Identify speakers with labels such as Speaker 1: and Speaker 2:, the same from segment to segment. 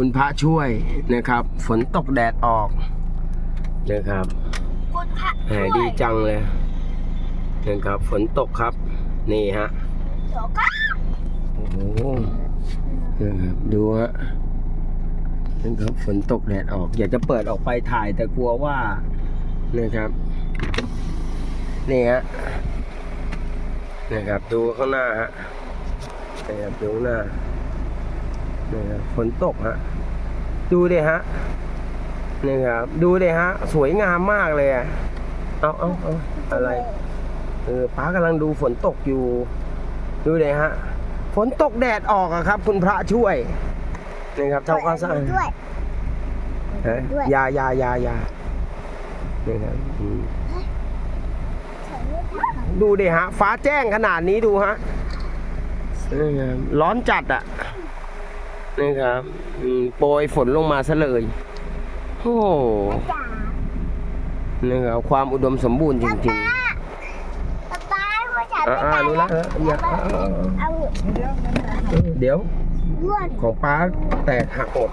Speaker 1: คุณพระช่วยนะครับ ฝนตกแดดออกนะครับ
Speaker 2: คุณพระ
Speaker 1: แหมดีจังเลยนะครับฝนตกครับ นี่ฮะ
Speaker 2: เดี๋ยวก็
Speaker 1: โอ้โหนะครับดูฮะนะครับฝนตกแดดออก อยากจะเปิดออกไปถ่ายแต่กลัวว่านะครับนี่ฮะนะครับดูข้างหน้าฮะนะครับดูข้างหน้า นะครับฝนตกฮะ ดูดิฮะนะครับ ดูดิฮะ สวยงามมากเลยอะเอาเอาเอาอะไร เออป้ากำลังดูฝนตกอยู่ ดูเลยฮะ ฝนตกแดดออกอะครับ คุณพระช่วยนะครับทำความสะอาด
Speaker 2: ด้วย
Speaker 1: ฮะ
Speaker 2: ด้วย
Speaker 1: ยายายายานี่ครับอืม
Speaker 2: ใส่ไม่ได้
Speaker 1: ดูดิฮะ ฟ้าแจ้งขนาดนี้ดูฮะนี่ครับร้อนจัดอะ นี่ครับอืมโปรยฝนลงมาซะเลยโอ้โห
Speaker 2: จ๋า
Speaker 1: นี่ครับความอุดมสมบูรณ์จริง
Speaker 2: ป๊าป๊าผู้ชาย
Speaker 1: ๆ
Speaker 2: ไม่
Speaker 1: อ่า
Speaker 2: ตาย
Speaker 1: ๆรู้
Speaker 2: แล้
Speaker 1: แล้ววเอออย่าเอาเอาเอา
Speaker 2: เอา
Speaker 1: เดี๋ยว
Speaker 2: ด้วน
Speaker 1: ของป้าแตกหักหมด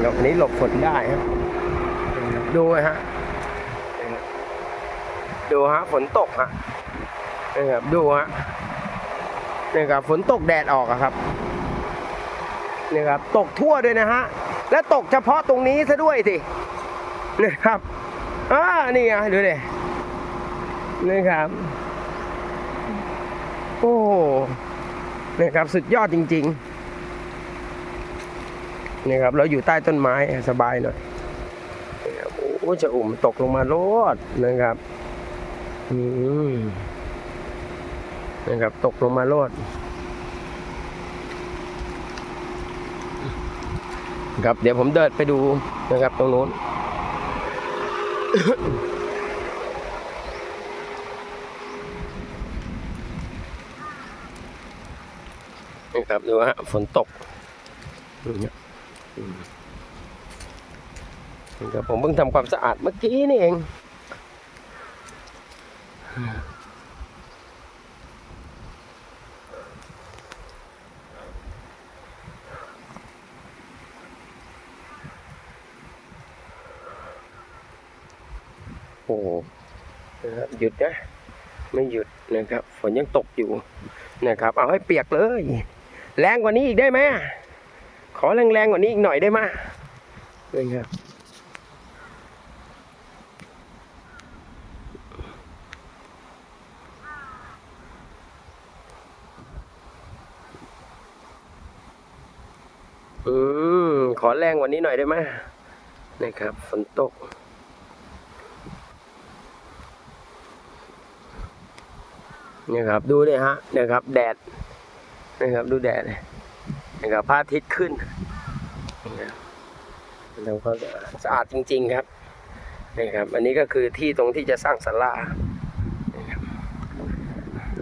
Speaker 1: เราอันนี้หลบฝนได้ครับดูฮะ ดูฮะฝนตกฮะนี่ครับดูฮะนี่ครับฝนตกแดดออกอะครับนี่ครับตกทั่วด้วยนะฮะและตกเฉพาะตรงนี้ซะด้วยสินี่ครับอ่านี่ไงดูดินี่ครับโอ้โหนี่ครับสุดยอดจริง ๆ นี่ครับ เราอยู่ใต้ต้นไม้สบายหน่อยโอ้จะอุ่มตกลงมาโลดนะครับ อืมนะครับตกลงมาโลดครับเดี๋ยวผมเดินไปดูนะครับตรงนู้นนี่ครับดูฮะฝนตกนี่ครับอืมนี่ครับผมเพิ่งทำความสะอาดเมื่อกี้นี่เอง โอ้โหนะครับหยุดนะ ไม่หยุดนะครับ ฝนยังตกอยู่นะครับ เอาให้เปียกเลย แรงกว่านี้อีกได้ไหมอะขอแรงๆกว่านี้อีกหน่อยได้ไหมนะครับ อืมขอแรงว่านี้หน่อยได้ไหมนะครับฝนตกนี่ครับ ดูเลยฮะนะครับ แดดนะครับดูแดดนะครับพระอาทิตย์ขึ้นนะครับทำความสะอาดสะอาดจริง ๆครับนี่ครับ อันนี้ก็คือที่ตรงที่จะสร้างศาลานะครับ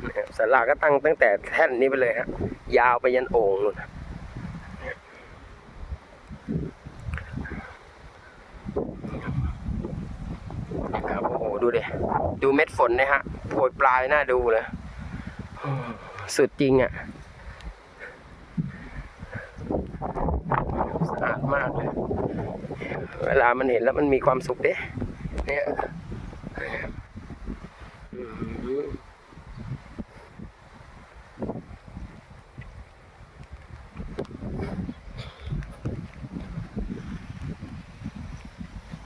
Speaker 1: นะครับศาลาก็ตั้งตั้งแต่แท่นนี้ไปเลยฮะยาวไปยันโอ่งนู่น ดูดิดูเม็ดฝนนะฮะโปรยปลายน่าดูเลยสุดจริงอะสะอาดมากเลย เวลามันเห็นแล้วมันมีความสุขเด้เนี่ย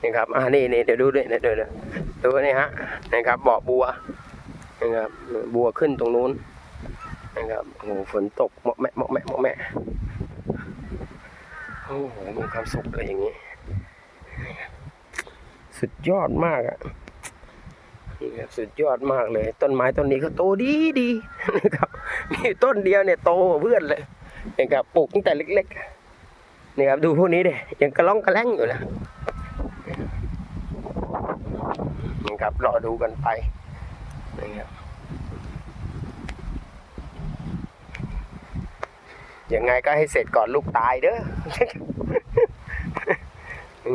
Speaker 1: นี่ครับ อ่านี่นี่เดี๋ยวดูด้วยเดี๋ยวเดี๋ยว เดี๋ยวดูนี่ฮะนะครับบ่อบัวนะครับบัวขึ้นตรงนู้นนะครับโอ้โหฝนตกเหมาะแมะเหมาะแมะเหมาะแมะโอ้โหมีความสุขเลยอย่างนี้ สุดยอดมากอะนี่ครับสุดยอดมากเลย ต้นไม้ต้นนี้ก็โตดีดีนะครับมีต้นเดียวเนี่ยโตกว่าเพื่อนเลยนะครับปลูกตั้งแต่เล็กๆนี่ครับดูพวกนี้เด้ยังกระล่องกระแล้งอยู่นะนี่ ครับรอดูกันไปนี่ครับยังไงก็ให้เสร็จก่อนลูกตายเด้ออื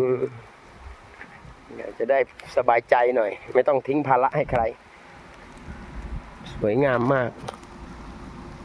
Speaker 1: อยากจะได้สบายใจหน่อย ไม่ต้องทิ้งภาระให้ใคร สวยงามมาก